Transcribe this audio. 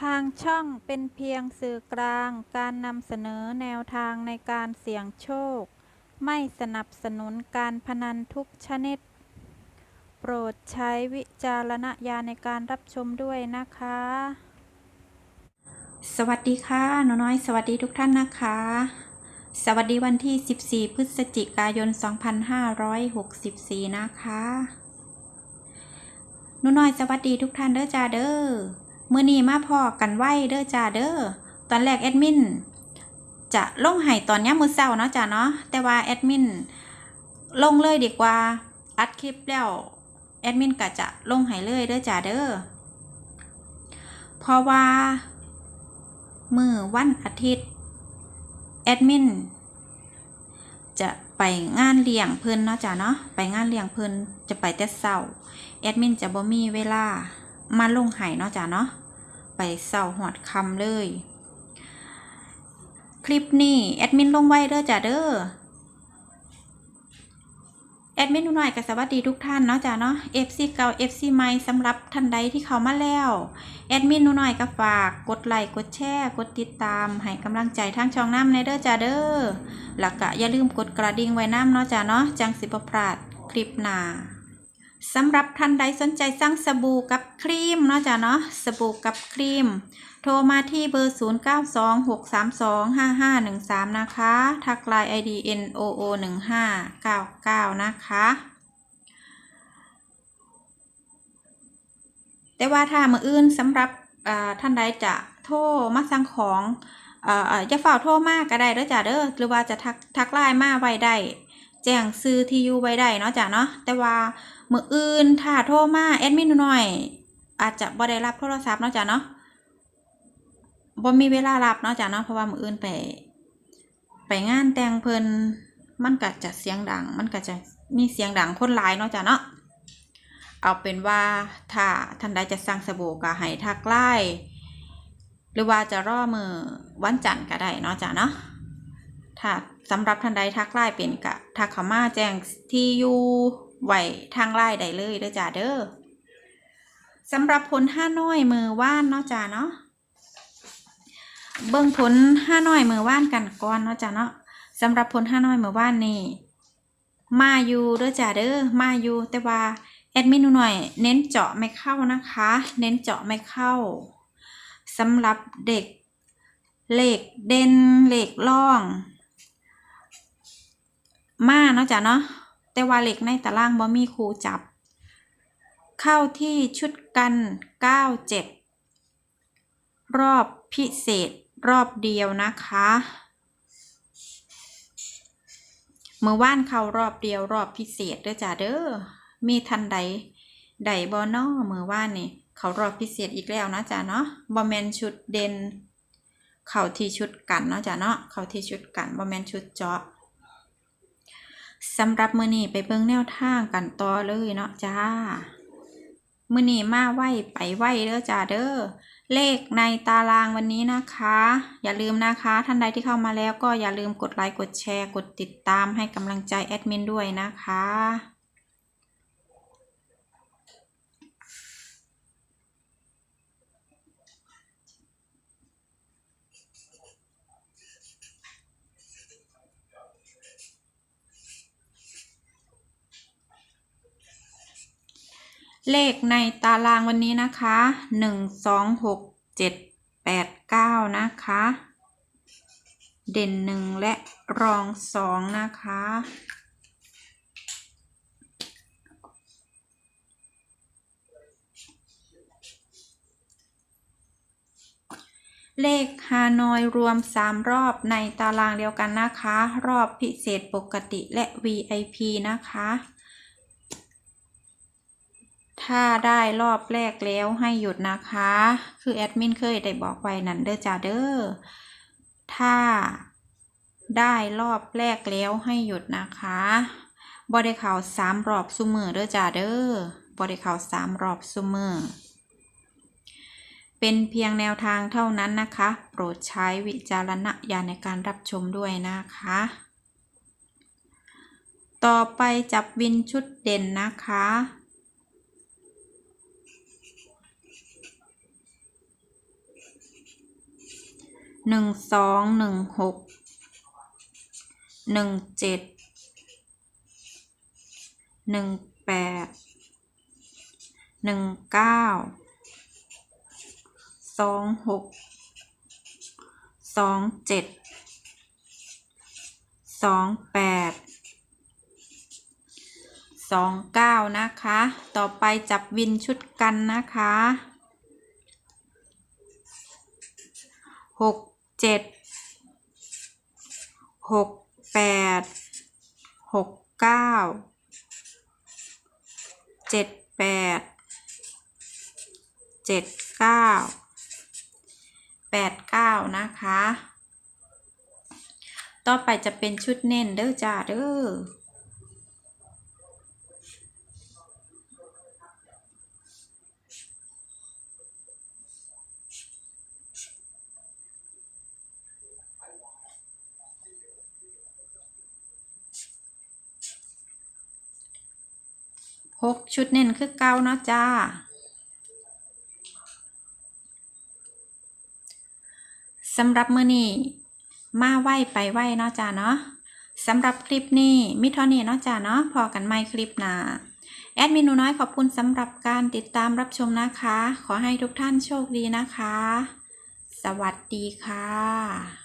ทางช่องเป็นเพียงสื่อกลางการนำเสนอแนวทางในการเสี่ยงโชค ไม่สนับสนุนการพนันทุกชนิด โปรดใช้วิจารณญาณในการรับชมด้วยนะคะ สวัสดีค่ะหนูน้อยสวัสดีทุกท่านนะคะ สวัสดีวันที่ 14 พฤศจิกายน 2564 นะคะหนูน้อยสวัสดีทุกท่านเด้อจ้าเด้อ มื้อนี้มาพอกันไว้เด้อจ้าเด้อ ตอนแรกแอดมินจะลงให้ตอนนี้มือเช้าเนาะจ้าเนาะ แต่ว่าแอดมินลงเลยดีกว่า อัดคลิปแล้วแอดมินก็จะลงให้เลยเด้อจ้าเด้อ เพราะว่า มือวันอาทิตย์แอดมินจะไปงานเลี้ยงเพิ่นเนาะจ้ะเนาะ ไปงานเลี้ยงเพิ่นจะไปแต่เช้าแอดมินจะบ่มีเวลา มาลงไห้เนาะจ้ะเนาะไปเช้าหอดคำเลย คลิปนี้แอดมินลงไว้เด้อจ้ะเด้อแอดมินหน่อยกับสวัสดีทุกท่านเนาะจ้ะเนาะ FC เก่า FC ใหม่สำหรับท่านใดที่เข้ามาแล้วแอดมินหน่อยก็ฝากกดไลค์กดแชร์กดติดตาม ให้กำลังใจทางช่องน้ำในเด้อจ้าเด้อแล้วก็อย่าลืมกดกระดิ่งไว้น้ำเนาะจ้าเนาะจังสิบประพลาดคลิปหน้า สำหรับท่านใดสนใจสั่งสบู่กับครีมเนาะจ้าเนาะสบู่กับครีม โทรมาที่เบอร์ 0926325513 นะคะ ทักไลน์ ID NOO 1599 นะคะ แต่ว่าถ้ามืออื่นสำหรับอ่าท่านใดจะโทรมาสั่งของอ่อเอ่อจะเฝ้าโทรมาก็ได้เด้อจ้ะเด้อหรือว่าจะทักทักไลน์มาไว้ได้ แจ้งซื้อที่อยู่ไว้ได้เนาะจ้ะเนาะแต่ว่ามืออื่นถ้าโทรมาแอดมินหน่อย อาจจะบ่ได้รับโทรศัพท์เนาะจ้ะเนาะบ่มีเวลารับเนาะจ้ะเนาะเพราะว่ามืออื่นไป ไปงานแต่งเพิ่นมันก็จะเสียงดัง มันก็จะมีเสียงดังคนหลายเนาะจ้ะเนาะเอาเป็นว่าถ้าท่านใดจะสั่งสบู่ก็ให้ทักไลน์หรือว่าจะรอมือวันจันทร์ก็ได้เนาะจ้ะเนาะถ้าสำหรับท่านใดทักไลน์เป็นกะ ทักเขามาแจ้งที่อยู่ไว้ทางไลน์ได้เลยเด้อจ้าเด้อสำหรับผลห้าน้อยมือว่านเนาะจ้าเนาะเบิ่งผลห้าน้อยมือว่านกันก่อนเนาะจ้าเนาะสำหรับผลห้าน้อยมือว่านนี่มาอยู่เด้อจ้าเด้อมาอยู่แต่ว่าแอดมินหนูหน่อย เน้นเจาะไม่เข้านะคะ เน้นเจาะไม่เข้าสำหรับเด็กเหล็กเด่นเหล็กล่อง มาเนาะจ้ะเนาะแต่ว่าเหล็กในตารางบ่มีครูจับ เข้าที่ชุดกันเก้าเจ็ดรอบพิเศษรอบเดียวนะคะเมื่อว่านเข้ารอบเดียวรอบพิเศษเด้อจ้าเด้อมีทันใดใดบอนอเมื่อว่านนี่เขารอบพิเศษอีกแล้วนะจ๊ะเนาะบอแมนชุดเด่นเขาที่ชุดกันเนาะจ๊ะเนาะเขาที่ชุดกันบอแมนชุดเจาะ สำหรับมือนี้ไปเบิ่งแนวทางกันต่อเลยเนาะจ้า มือนี้มาไหวไปไหวเด้อจ้าเด้อ เลขในตารางวันนี้นะคะ อย่าลืมนะคะ ท่านใดที่เข้ามาแล้วก็อย่าลืมกดไลค์กดแชร์ กดติดตามให้กำลังใจแอดมินด้วยนะคะ เลขในตารางวันนี้นะคะหนึ่งสองหกเจ็ดแปดเก้านะคะ เด่นหนึ่งและรองสองนะคะ เลขฮานอยรวม 3 รอบในตารางเดียวกันนะคะ รอบพิเศษปกติและ VIP นะคะ ถ้าได้รอบแรกแล้วให้หยุดนะคะ คือแอดมินเคยได้บอกไว้นั่นเด้อจ้าเด้อ ถ้าได้รอบแรกแล้วให้หยุดนะคะบอได้ข่าวสามรอบซุมือเด้อจ้าเด้อบอได้ข่าวสามรอบซุมือเป็นเพียงแนวทางเท่านั้นนะคะ โปรดใช้วิจารณญาณในการรับชมด้วยนะคะ ต่อไปจับวินชุดเด่นนะคะ หนึ่งสองหนึ่งหกหนึ่งเจ็ดหนึ่งแปดหนึ่งเก้าสองหกสองเจ็ดสองแปดสองเก้านะคะ ต่อไปจับวินชุดกันนะคะหก เจ็ดหกแปดหกเก้าเจ็ดแปดเจ็ดเก้าแปดเก้านะคะ ต่อไปจะเป็นชุดเน้นเด้อจ้าเด้อ หกชุดเน้นคือเก้าเนาะจ้า สำหรับมือนี้มาไหวไปไหวเนาะจ้าเนาะสำหรับคลิปนี้มิท่านี้เนาะจ้าเนาะพอกันใหม่คลิปหนาแอดมินูน้อยขอบคุณสำหรับการติดตามรับชมนะคะ ขอให้ทุกท่านโชคดีนะคะ สวัสดีค่ะ